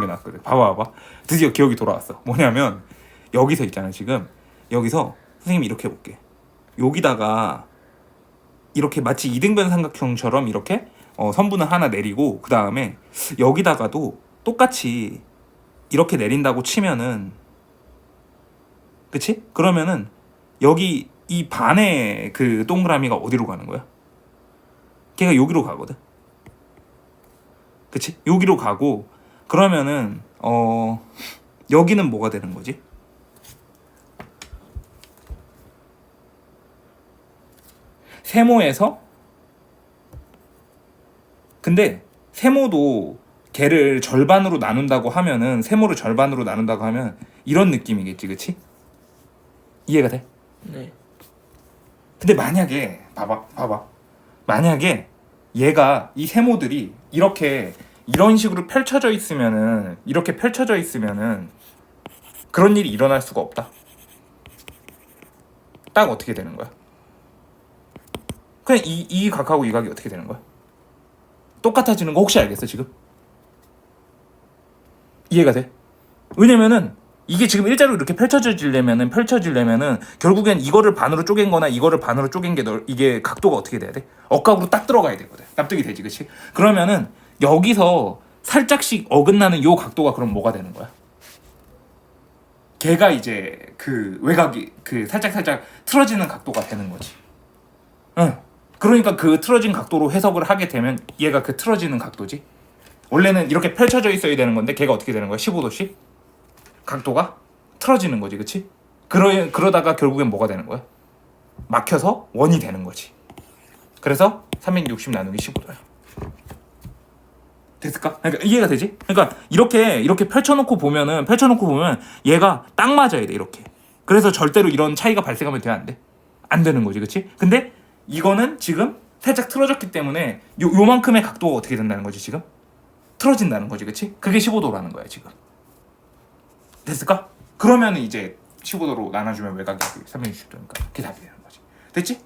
게 났거든. 봐봐, 봐봐. 드디어 기억이 돌아왔어. 뭐냐면 여기서 있잖아 지금 여기서 선생님이 이렇게 해볼게. 여기다가 이렇게 마치 이등변 삼각형처럼 이렇게 어, 선분을 하나 내리고 그 다음에 여기다가도 똑같이 이렇게 내린다고 치면은 그치? 그러면은 여기 이 반의 그 동그라미가 어디로 가는 거야? 걔가 여기로 가거든. 그치? 여기로 가고 그러면은 어 여기는 뭐가 되는 거지? 세모에서 근데 세모도 걔를 절반으로 나눈다고 하면은 세모를 절반으로 나눈다고 하면 이런 느낌이겠지, 그치? 이해가 돼? 네. 근데 만약에 봐봐 봐봐 만약에 얘가 이 세모들이 이렇게 이런 식으로 펼쳐져 있으면은 이렇게 펼쳐져 있으면은 그런 일이 일어날 수가 없다 딱 어떻게 되는 거야 그냥 이, 이 각하고 이 각이 어떻게 되는 거야 똑같아지는 거 혹시 알겠어 지금 이해가 돼 왜냐면은 이게 지금 일자로 이렇게 펼쳐지려면은 펼쳐지려면은 결국엔 이거를 반으로 쪼갠 거나 이거를 반으로 쪼갠 게 널, 이게 각도가 어떻게 돼야 돼? 억각으로 딱 들어가야 되거든. 납득이 되지, 그치? 그러면은 여기서 살짝씩 어긋나는 요 각도가 그럼 뭐가 되는 거야? 걔가 이제 그 외곽이 그 살짝 살짝 틀어지는 각도가 되는 거지. 응. 그러니까 그 틀어진 각도로 해석을 하게 되면 얘가 그 틀어지는 각도지. 원래는 이렇게 펼쳐져 있어야 되는 건데 걔가 어떻게 되는 거야? 15도씩? 각도가 틀어지는 거지, 그치? 그러, 그러다가 결국엔 뭐가 되는 거야? 막혀서 원이 되는 거지. 그래서 360 나누기 15도야. 됐을까? 그러니까 이해가 되지? 그러니까 이렇게 이렇게 펼쳐놓고 보면은 펼쳐놓고 보면 얘가 딱 맞아야 돼 이렇게. 그래서 절대로 이런 차이가 발생하면 돼 안 돼? 안 되는 거지, 그치? 근데 이거는 지금 살짝 틀어졌기 때문에 요 요만큼의 각도가 어떻게 된다는 거지 지금? 틀어진다는 거지, 그치? 그게 15도라는 거야 지금. 됐을까? 그러면 이제 15도로 나눠주면 외곽이 360도니까 그게 답이 되는 거지. 됐지?